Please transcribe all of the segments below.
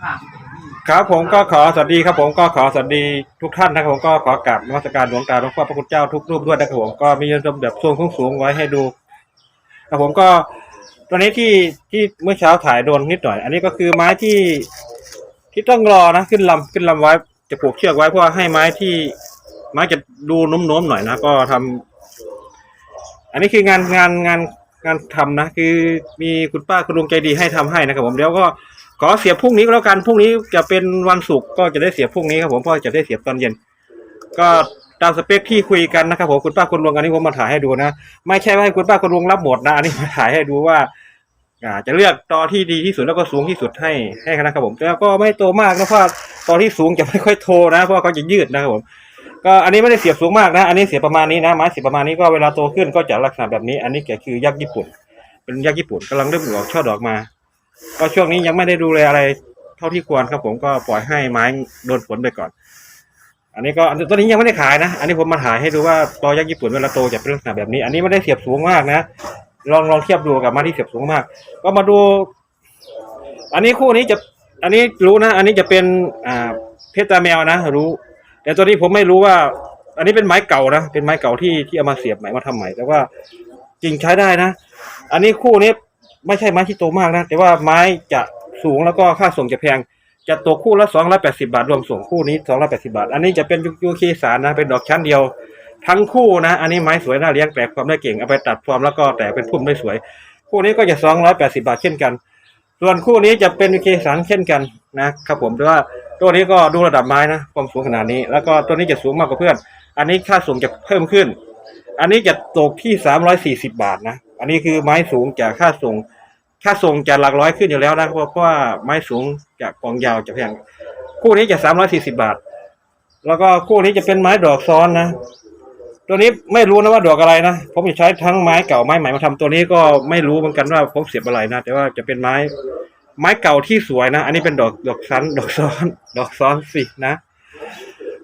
ข้างครับผมก็ขอสวัสดีครับ ผมก็ขอสวัสดีทุกท่านนะครับผมก็ขอกราบนมัสการหลวงตาหลวงพ่อพระคุณเจ้าทุกรูปด้วยนะครับผมก็มียนแบบทรงสูงๆไว้ให้ดูครับผมก็ตอนนี้ที่ที่เมื่อเช้าถ่ายโดนนิดหน่อย อันนี้ก็คือไม้ที่ที่ต้องรอนะขึ้นลำขึ้นลำไว้จะผูกเชือกไว้เพราะว่าให้ไม้ที่ไม้จะดูโน้มๆหน่อยนะก็ทำอันนี้คืองานงานงานงานทำนะ คือมีคุณป้าคุณลุงใจดีให้ทำให้นะครับผมเดี๋ยวก็ ขอเสียบพรุ่งนี้ก็แล้วกันพรุ่งนี้จะเป็นวันศุกร์ก็จะได้เสียบพรุ่งนี้ครับผมเพราะจะได้เสียบตอนเย็น ก็ตามสเปคที่คุยกันนะครับผมคุณป้าคุณลุงอันนี้ผมมาถ่ายให้ดูนะไม่ใช่ว่าให้คุณป้าคุณลุงรับหมดนะอันนี้มาถ่ายให้ดูว่าอ่าจะเลือกตอที่ดีที่สุดแล้วก็สูงที่สุดให้ให้นะครับผมแล้วก็ไม่โตมากนะเพราะตอที่สูงจะไม่ค่อยโทนะเพราะเขาจะยืดนะครับผมก็อันนี้ไม่ได้เสียบสูงมากนะ อันนี้เสียบประมาณนี้นะไม้เสียบประมาณนี้ก็เวลาโตขึ้นก็จะลักษณะแบบนี้ อันนี้แกคือยักษ์ญี่ปุ่น เป็นยักษ์ญี่ปุ่นกำลังเริ่มออกช่อดอกมา ก็ช่วงนี้ยังไม่ได้ดูแลอะไร เท่าที่ควรครับ ผมก็ปล่อยให้ไม้โดนฝนไปก่อน อันนี้ก็ตัวนี้ยังไม่ได้ขายนะ อันนี้ผมมาถ่ายให้ดูว่าตอยักษ์ญี่ปุ่นเวลาโตจะเป็นลักษณะแบบนี้ อันนี้ไม่ได้เสียบสูงมากนะ ลองลองเทียบดูกับไม้ที่เสียบสูงมาก ก็มาดู อันนี้คู่นี้จะ อันนี้รู้นะ อันนี้จะเป็นอ่าเพชรตาแมวนะ รู้ แต่ตัวนี้ผมไม่รู้ว่า อันนี้เป็นไม้เก่านะ เป็นไม้เก่าที่ที่เอามาเสียบใหม่มาทำใหม่ แต่ว่าจริงใช้ได้นะ อันนี้คู่นี้ ไม่ใช่ไม้ที่โตมากนะ แต่ว่าไม้จะสูงแล้วก็ค่าส่งจะแพง จะตกคู่ละสองร้อยแปดสิบาท รวมส่งคู่นี้สองร้อยแปดสิบาท อันนี้จะเป็นยูเคสารนะ เป็นดอกชั้นเดียว ทั้งคู่นะ อันนี้ไม้สวยน่าเลี้ยงแปลกความได้เก่ง เอาไปตัดฟอร์มแล้วก็แตกเป็นพุ่มได้สวย คู่นี้ก็จะสองร้อยแปดสิบาทเช่นกัน ส่วนคู่นี้จะเป็นยูเคสารเช่นกันนะครับผมแต่ว่าตัวนี้ก็ดูระดับไม้นะความสูงขนาดนี้ แล้วก็ตัวนี้จะสูงมากกว่าเพื่อน อันนี้ค่าส่งจะเพิ่มขึ้น อันนี้จะตกที่สามร้อยสี่สิบาทนะ อันนี้คือไม้สูงจากค่าส่ง ค่าส่งจะหลักร้อยขึ้นอยู่แล้วนะเพราะเพราะว่าไม้สูงจากกองยาวจะแพงคู่นี้จะสามร้อยสี่สิบาท แล้วก็คู่นี้จะเป็นไม้ดอกซ้อนนะ ตัวนี้ไม่รู้นะว่าดอกอะไรนะ ผมจะใช้ทั้งไม้เก่าไม้ใหม่มาทำตัวนี้ก็ไม่รู้เหมือนกันว่าผมเสียบอะไรนะ แต่ว่าจะเป็นไม้ไม้เก่าที่สวยนะ อันนี้เป็นดอกดอกซ้อนดอกซ้อน ดอกซ้อนสินะ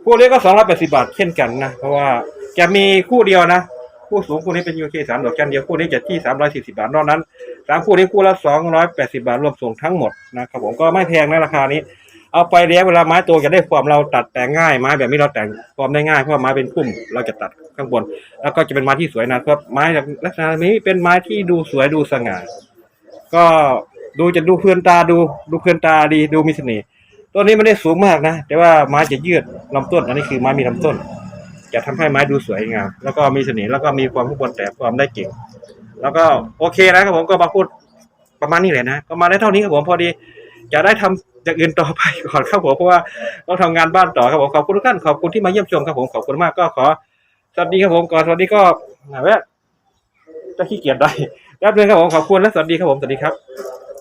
คู่นี้ก็สองร้อยแปดสิบาทเช่นกันนะ เพราะว่าจะมีคู่เดียวนะ คู่สูงคู่นี้เป็นยูเคสามดอกจันเดียวคู่นี้จะที่สามร้อยสี่สิบาทนอกนั้นสามคู่นี้คู่ละสองร้อยแปดสิบาทรวมส่งทั้งหมดนะครับผมก็ไม่แพงนะราคานี้ เอาไปเลี้ยงเวลาไม้โตจะได้ความเราตัดแต่งง่ายไม้แบบนี้เราแต่งความได้ง่ายเพราะว่าไม้เป็นพุ่มเราจะตัดข้างบน แล้วก็จะเป็นไม้ที่สวยนะเพราะไม้ลักษณะนี้เป็นไม้ที่ดูสวยดูสง่าก็ดูจะดูเพลินตาดูดูเพลินตาดีดูมีเสน่ห์ต้นนี้ไม่ได้สูงมากนะ แต่ว่าไม้จะยืดลำต้น อันนี้คือไม้มีลำต้น จะทำให้ไม้ดูสวยงามแล้วก็มีเสน่ห์แล้วก็มีความข้บนแต่ความได้เก่ง แล้วก็โอเคนะครับผมก็มาพูดประมาณนี้แหละนะก็มาได้เท่านี้ครับผมพอดี จะได้ทำอย่างอื่นต่อไปก่อนครับผมเพราะว่าต้องทำงานบ้านต่อครับผมขอบคุณทุกท่านขอบคุณที่มาเยี่ยมชมครับผมขอบคุณมากก็ขอสวัสดีครับผมก่อนสวัสดีก็แวะจะขี้เกียจได้แป๊บนึงครับผมขอบคุณและสวัสดีครับผมสวัสดีครับ